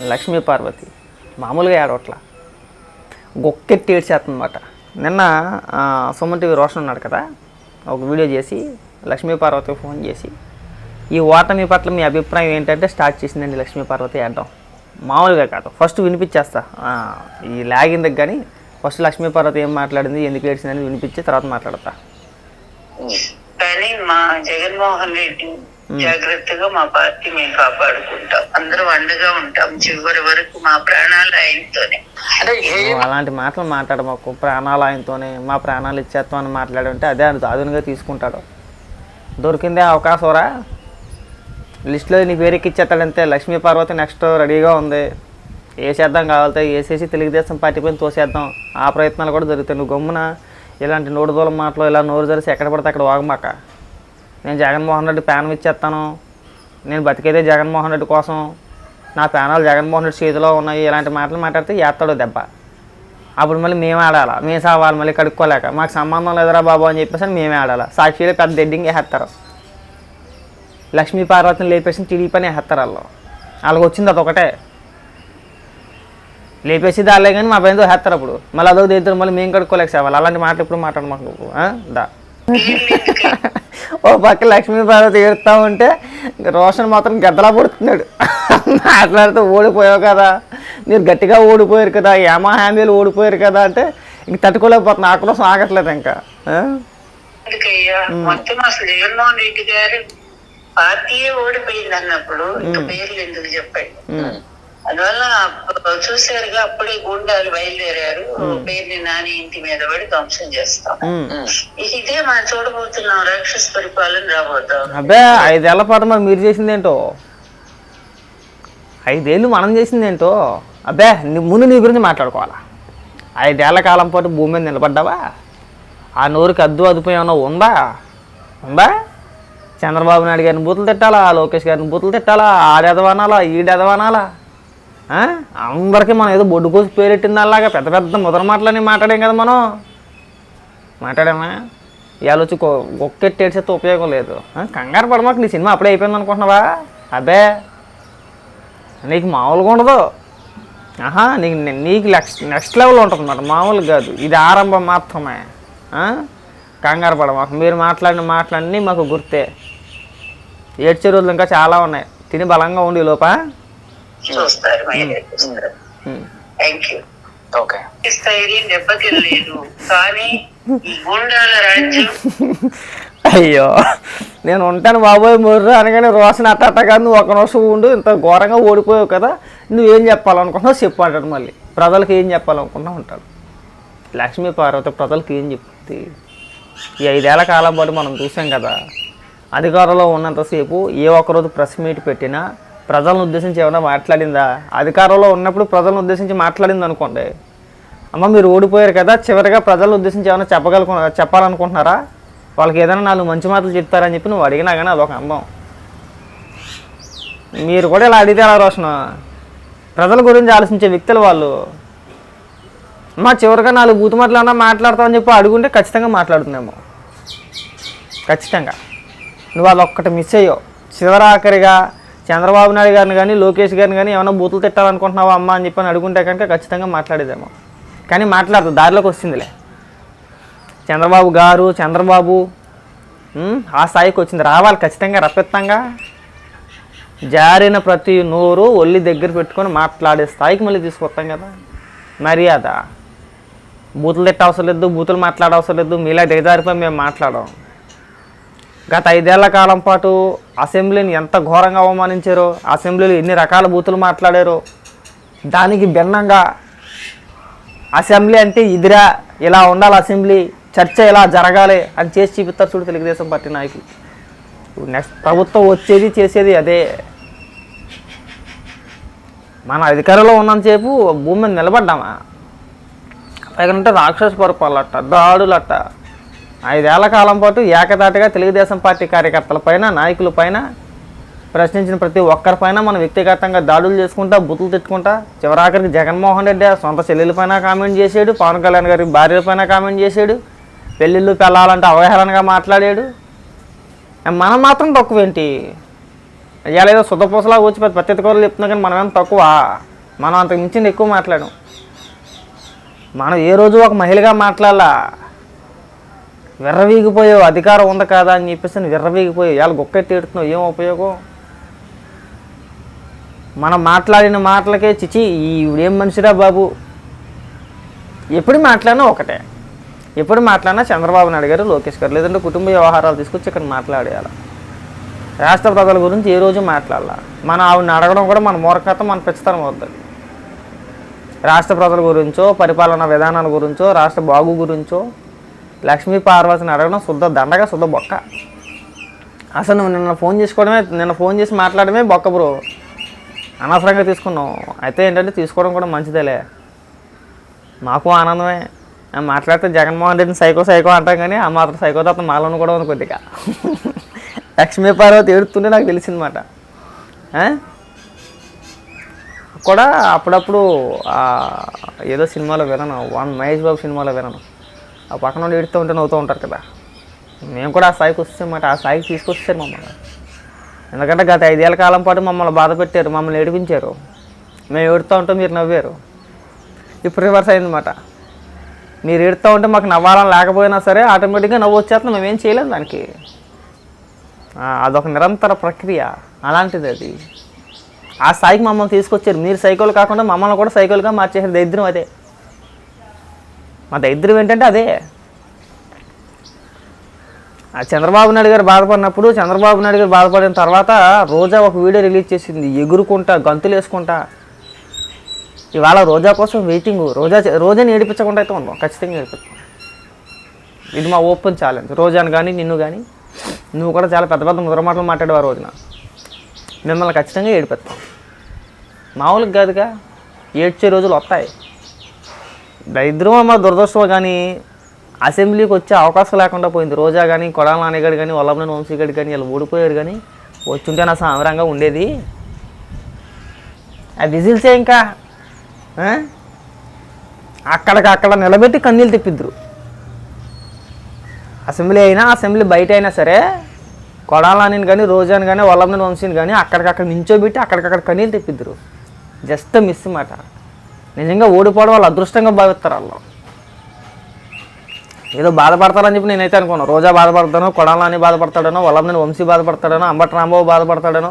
లక్ష్మీ పార్వతి. మామూలుగా ఏడవట్ల. గొక్కెట్టి ఏడ్చేస్తుందన్నమాట నిన్న సుమన్ టీవీ రోషన్ ఉన్నాడు కదా ఒక వీడియో చేసి లక్ష్మీ పార్వతికి ఫోన్ చేసి ఈ ఓటమి పట్ల మీ అభిప్రాయం ఏంటంటే స్టార్ట్ చేసిందండి లక్ష్మీ పార్వతి అంటాం. మామూలుగా కాదు. ఫస్ట్ వినిపించేస్తా. ఈ లాగిందకి కానీ ఫస్ట్ లక్ష్మీ పార్వతి ఏం మాట్లాడింది ఎందుకు ఏడ్చిందని వినిపించి తర్వాత మాట్లాడతా. కానీ మా జగన్మోహన్ రెడ్డి జాగ్రత్తగా మా పార్టీ మేము కాపాడుకుంటాం. అందరం అండగా ఉంటాం. చివరి వరకు మా ప్రాణాలు ఆయనతోనే అలాంటి మాటలు మాట్లాడమాకు. ప్రాణాలు ఆయనతోనే మా ప్రాణాలు ఇచ్చేస్తాం అని మాట్లాడంటే అదే ఆయన దాదునుగా తీసుకుంటాడు. దొరికిందే అవకాశంరా? లిస్టులో నీ పేరు ఎక్కిచ్చేస్తాడంతే లక్ష్మీ పార్వతి నెక్స్ట్ రెడీగా ఉంది. వేసేద్దాం కావాలితే వేసేసి తెలుగుదేశం పార్టీ పైన తోసేద్దాం. ఆ ప్రయత్నాలు కూడా జరుగుతాయి. నువ్వు గమ్మున ఇలాంటి నోటు దూలం మాటలు ఇలా నోరు జరిసి ఎక్కడ పడితే అక్కడ వాగమాక. నేను జగన్మోహన్ రెడ్డి ప్యానం ఇచ్చేస్తాను నేను బతికేదే జగన్మోహన్ రెడ్డి కోసం. నా ప్యానాలు జగన్మోహన్ రెడ్డి చేతిలో ఉన్నాయి. ఇలాంటి మాటలు మాట్లాడితే ఏస్తాడు దెబ్బ. అప్పుడు మళ్ళీ మేమే ఆడాలా? మేము సావాలి మళ్ళీ కడుక్కోలేక. మాకు సంబంధం లేదురా బాబు అని చెప్పేసి మేమే ఆడాలా? సాక్షిలో పెద్ద దెడ్డింగ్ వేస్తారు. లక్ష్మీ పార్వతిని లేపేసి టీడీపీ పని వేస్తారు వాళ్ళు. వాళ్ళకి వచ్చింది అదొకటే లేపేసి దాలే కానీ మా పైన వేస్తారు అప్పుడు. మళ్ళీ అదో దగ్గర మళ్ళీ మేము కడుక్కోలేక సేవాలి. అలాంటి మాటలు ఇప్పుడు మాట్లాడమాకు దా. ఓ పక్క లక్ష్మీ పార్వతి ఉంటే రోషన్ మాత్రం గద్దలా పడుతున్నాడు. మాట్లాడితే ఓడిపోయావు కదా. మీరు గట్టిగా ఓడిపోయారు కదా. ఏమా హ్యాండీలు ఓడిపోయారు కదా అంటే ఇంక తట్టుకోలేకపోతున్నా. ఆక్రోశం ఆగట్లేదు ఇంకా. మొత్తం అసలు జగన్మోహన్ రెడ్డి గారు పార్టీయే ఓడిపోయింది అన్నప్పుడు ఇంకా పేర్లు ఎందుకు చెప్పండి. అందువల్ల చూసారుగా అప్పుడే గుండాలు బయలుదేరారు. పేరుని నాని ఇంటి మీద పడి ధ్వంసం చేస్తాం. ఇదే మనం చూడబోతున్నాం రాక్షస పరిపాలన రాబోతాం. అబ్బే ఐదేళ్ళ పాటు మరి మీరు చేసిందేంటో? ఐదేళ్ళు మనం చేసిందేంటో? అబ్బే నీ ముందు నీ గురించి మాట్లాడుకోవాలా? ఐదేళ్ళ కాలం పాటు భూమి మీద నిలబడ్డావా? ఆ నోరుకి అద్దు అదుపు ఏమన్నా ఉందా? ఉందా? చంద్రబాబు నాయుడు గారిని బూతులు తిట్టాలా? లోకేష్ గారిని బూతులు తిట్టాలా? ఆడెదవనాలా? ఈడెదవనాలా? అందరికీ మనం ఏదో బొడ్డు కోసి పేరెట్టింది అలాగా? పెద్ద పెద్ద ముదర మాటలని మాట్లాడాం కదా మనం. మాట్లాడామా? ఇవాళ వచ్చి ఒక్కెట్టేసేస్తే ఉపయోగం లేదు. కంగారు పడమాకు నీ సినిమా అప్పుడే అయిపోయింది అనుకుంటున్నావా? అబ్బే నీకు మామూలుగా ఉండదు. ఆహా నీకు నీకు నెక్స్ట్ నెక్స్ట్ లెవెల్ ఉంటుంది అన్నమాట మామూలుగా కాదు. ఇది ఆరంభం మాత్రమే. కంగారు పడమాకు. మీరు మాట్లాడిన మాటలన్నీ మాకు గుర్తే. ఏడ్చే రోజులు ఇంకా చాలా ఉన్నాయి. తిని బలంగా ఉండి లోపా. చూస్తారు. Thank you okay. స్థైర్యం దెబ్బతినలేదు. కానీ ఈ గుండాల రాజ్యం అయ్యో నేను ఉంటాను బాబోయ్ మొర్రు అనగానే రోషన్ అట్ట అట్ట కాదు నువ్వు ఒక నిమిషం ఉండు ఇంత ఘోరంగా ఓడిపోయావు కదా నువ్వేం చెప్పాలనుకుంటున్నావు చెప్పు అంటాడు మళ్ళీ. ప్రజలకు ఏం చెప్పాలనుకుంటున్నావు ఉంటాడు లక్ష్మీ పార్వతి ప్రజలకు ఏం చెప్తుంది? ఈ ఐదేళ్ళ కాలం పాటు మనం చూసాం కదా అధికారంలో ఉన్నంతసేపు ఏ ఒక్కరోజు ప్రెస్ మీట్ పెట్టినా ప్రజలను ఉద్దేశించి ఏమైనా మాట్లాడిందా? అధికారంలో ఉన్నప్పుడు ప్రజలను ఉద్దేశించి మాట్లాడింది అనుకోండి అమ్మ మీరు ఓడిపోయారు కదా చివరిగా ప్రజలను ఉద్దేశించి ఏమైనా చెప్పగలను చెప్పాలనుకుంటున్నారా? వాళ్ళకి ఏదైనా నాలుగు మంచి మాటలు చెప్తారని చెప్పి నువ్వు అడిగినా కానీ అదొక అందం మీరు కూడా ఇలా అడిగితే ఎలా రోషణ ప్రజల గురించి ఆలోచించే వ్యక్తులు వాళ్ళు. మా చివరిగా నాలుగు బూతు మాటలు అన్నా మాట్లాడతామని చెప్పి అడుగుంటే ఖచ్చితంగా మాట్లాడుతున్నాము ఖచ్చితంగా. నువ్వు అదొక్కటి మిస్ అయ్యావు. చివరాఖరిగా చంద్రబాబు నాయుడు గారిని కానీ లోకేష్ గారిని కానీ ఏమైనా బూతులు తిట్టాలనుకుంటున్నావా అమ్మ అని చెప్పి అని అడుగుంటే కనుక ఖచ్చితంగా మాట్లాడేదేమో. కానీ మాట్లాడదు దారిలోకి వస్తుందిలే. చంద్రబాబు గారు చంద్రబాబు ఆ స్థాయికి వచ్చింది. రావాలి ఖచ్చితంగా రప్పిత్తంగా జారిన ప్రతి నోరు ఒళ్ళి దగ్గర పెట్టుకొని మాట్లాడే స్థాయికి మళ్ళీ తీసుకొస్తాం కదా. మర్యాద. బూతులు తిట్ట అవసరం లేదు బూతులు మాట్లాడవసరం లేదు. మీలా దిగజారిపోయి మేము మాట్లాడము. గత ఐదేళ్ళ కాలం పాటు అసెంబ్లీని ఎంత ఘోరంగా అవమానించారో అసెంబ్లీలో ఎన్ని రకాల బూతులు మాట్లాడారో దానికి భిన్నంగా అసెంబ్లీ అంటే ఇదిరా ఇలా ఉండాలి అసెంబ్లీ చర్చ ఇలా జరగాలి అని చేసి చూపిస్తారు చూడు తెలుగుదేశం పార్టీ నాయకులు. నెక్స్ట్ ప్రభుత్వం వచ్చేది చేసేది అదే. మన అధికారంలో ఉన్నంతసేపు భూమి మీద నిలబడ్డామా? పైగా రాక్షస పరిపాలట దాడులట. ఐదేళ్ళ కాలం పాటు ఏకదాటిగా తెలుగుదేశం పార్టీ కార్యకర్తల పైన నాయకుల పైన ప్రశ్నించిన ప్రతి ఒక్కరిపైన మనం వ్యక్తిగతంగా దాడులు చేసుకుంటా బుతులు తిట్టుకుంటా చివరాఖరికి జగన్మోహన్ రెడ్డి సొంత చెల్లెలపైన కామెంట్ చేసాడు పవన్ కళ్యాణ్ గారి భార్యలపైన కామెంట్ చేసాడు పెళ్ళిళ్ళు పెళ్ళాలంటే అవహేళనగా మాట్లాడాడు. మనం మాత్రం తక్కువేంటి ఇవాళ ఏదో సుద్దపూసలా వచ్చి పెద్ద పెద్ద కూరలు చెప్తున్నా కానీ మనమేం తక్కువ? మనం అంతకు మించింది ఎక్కువ మాట్లాడం మనం ఏ రోజు ఒక మహిళగా మాట్లాడాలా? విర్రవీగిపోయావు అధికారం ఉంది కాదా అని చెప్పేసి విర్రవీగిపోయావు ఇవాళ గొక్కెత్తి ఎడుతున్నావు ఏం ఉపయోగం? మనం మాట్లాడిన మాటలకే చిచి ఈవిడేం మనిషిరా బాబు? ఎప్పుడు మాట్లాడినా ఒకటే. ఎప్పుడు మాట్లాడినా చంద్రబాబు నాయుడు గారు లోకేష్ గారు లేదంటే కుటుంబ వ్యవహారాలు తీసుకొచ్చి ఇక్కడ మాట్లాడేయాలి. రాష్ట్ర ప్రజల గురించి ఏ రోజు మాట్లాడాల? మనం ఆవిడని అడగడం కూడా మన మూర్ఖత మన పెంచుతనం అవుతుంది రాష్ట్ర ప్రజల గురించో పరిపాలనా విధానాల గురించో రాష్ట్ర బాగు గురించో లక్ష్మీ పార్వతిని అడగడం శుద్ధ దండగా శుద్ధ బొక్క. అసలు నువ్వు నిన్న ఫోన్ చేసుకోవడమే నిన్న ఫోన్ చేసి మాట్లాడమే బొక్క బ్రో. అనవసరంగా తీసుకున్నాం అయితే ఏంటంటే తీసుకోవడం కూడా మంచిదేలే. మాకు ఆనందమే. మాట్లాడితే జగన్మోహన్ రెడ్డిని సైకో సైకో అంటాం కానీ ఆ మాత్రం సైకో తప్ప మాలోను కూడా ఉంది కొద్దిగా. లక్ష్మీ పార్వతి ఏడుతుంటే నాకు తెలిసిందన్నమాట. కూడా అప్పుడప్పుడు ఏదో సినిమాలో వినను వన్ మహేష్ బాబు సినిమాలో వినను ఆ పక్కన వాళ్ళు ఏడుతూ ఉంటే నవ్వుతూ ఉంటారు కదా. మేము కూడా ఆ స్థాయికి వస్తామాట ఆ స్థాయికి తీసుకొచ్చారు మమ్మల్ని. ఎందుకంటే గత ఐదేళ్ళ కాలం పాటు మమ్మల్ని బాధ పెట్టారు మమ్మల్ని ఏడిపించారు. మేము ఏడుతూ ఉంటాం మీరు నవ్వారు. ఇప్పుడు రివర్స్ అయిందన్నమాట మీరు ఏడుతూ ఉంటే మాకు నవ్వాలని లేకపోయినా సరే ఆటోమేటిక్గా నవ్వు వచ్చేస్తాం మేమేం చేయలేము దానికి. అదొక నిరంతర ప్రక్రియ. అలాంటిది అది. ఆ స్థాయికి మమ్మల్ని తీసుకొచ్చారు. మీరు సైకిల్ కాకుండా మమ్మల్ని కూడా సైకిల్గా మార్చేసారు దరిద్రం అదే. మా దరిద్రం ఏంటంటే అదే. ఆ చంద్రబాబు నాయుడు గారు బాధపడినప్పుడు చంద్రబాబు నాయుడు గారు బాధపడిన తర్వాత రోజా ఒక వీడియో రిలీజ్ చేసింది ఎగురుకుంటా గంతులు వేసుకుంటా. ఇవాళ రోజా కోసం వెయిటింగ్ రోజా రోజాని ఏడిపించకుండా అయితే ఉన్నాం ఖచ్చితంగా ఏడిపిస్తాం ఇది మా ఓపెన్ ఛాలెంజ్ రోజాను కానీ నిన్ను కానీ నువ్వు కూడా చాలా పెద్ద పెద్ద ముద్ర మాటలు మాట్లాడేవు ఆ రోజున. మిమ్మల్ని ఖచ్చితంగా ఏడిపిస్తాం. మామూలుగా కాదుగా ఏడ్చే రోజులు వస్తాయి. దరిద్రం అమ్మ దురదృష్టం కానీ అసెంబ్లీకి వచ్చే అవకాశం లేకుండా పోయింది. రోజా కానీ కొడాల నాన్నగారు కానీ వల్లభనేని వంశీగడి కానీ వీళ్ళు ఓడిపోయారు కానీ వచ్చుంటే నా సామరంగా ఉండేది. ఆ విజిల్సే ఇంకా అక్కడికి అక్కడ నిలబెట్టి కన్నీళ్ళు తిప్పిద్దరు. అసెంబ్లీ అయినా అసెంబ్లీ బయట అయినా సరే కొడాలని కానీ రోజాని కానీ వల్లభనేని వంశీని కానీ అక్కడికక్కడ నించోబెట్టి అక్కడికక్కడ కన్నీళ్ళు తిప్పిద్దరు. జస్ట్ మిస్ మాట. నిజంగా ఓడిపోవడం వాళ్ళు అదృష్టంగా భావిస్తారు వాళ్ళు. ఏదో బాధపడతారని చెప్పి నేనైతే అనుకున్నాను రోజా బాధపడతానో కొడాలని బాధపడతాడనో వల్లభనేని వంశీ బాధపడతాడనో అంబట్ రాంబాబు బాధపడతాడనో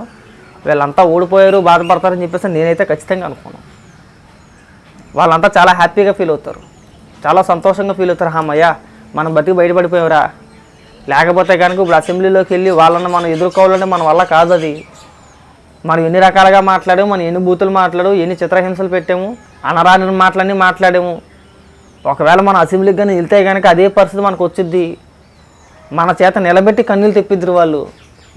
వీళ్ళంతా ఓడిపోయారు బాధపడతారని చెప్పేసి నేనైతే ఖచ్చితంగా అనుకున్నాను వాళ్ళంతా చాలా హ్యాపీగా ఫీల్ అవుతారు. చాలా సంతోషంగా ఫీల్ అవుతారు. అమ్మయ్య మనం బతికి బయటపడిపోయావురా లేకపోతే కనుక ఇప్పుడు అసెంబ్లీలోకి వెళ్ళి వాళ్ళని మనం ఎదుర్కోవాలంటే మన వల్ల కాదు అది. మనం ఎన్ని రకాలుగా మాట్లాడాము మనం ఎన్ని బూతులు మాట్లాడు ఎన్ని చిత్రహింసలు పెట్టాము అనరాని మాటలన్నీ మాట్లాడాము. ఒకవేళ మన అసెంబ్లీకి కానీ వెళ్తే కనుక అదే పరిస్థితి మనకు వచ్చిద్ది. మన చేత నిలబెట్టి కన్నీళ్ళు తెప్పిద్దరు వాళ్ళు.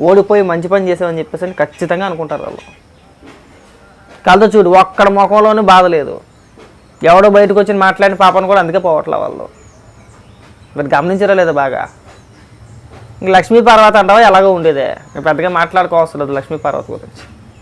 ఓడిపోయి మంచి పని చేసామని చెప్పేసి అని ఖచ్చితంగా అనుకుంటారు వాళ్ళు. కలతో చూడు ఒక్కడ ముఖంలోనే బాధ లేదు. ఎవడో బయటకు వచ్చి మాట్లాడిన పాపను కూడా అందుకే పోవట్లే వాళ్ళు. మీరు గమనించరా లేదా బాగా? ఇంక లక్ష్మీ పర్వత అంటావా? ఎలాగో ఉండేదే. పెద్దగా మాట్లాడుకోవచ్చు లేదు లక్ష్మీ పర్వత గురించి.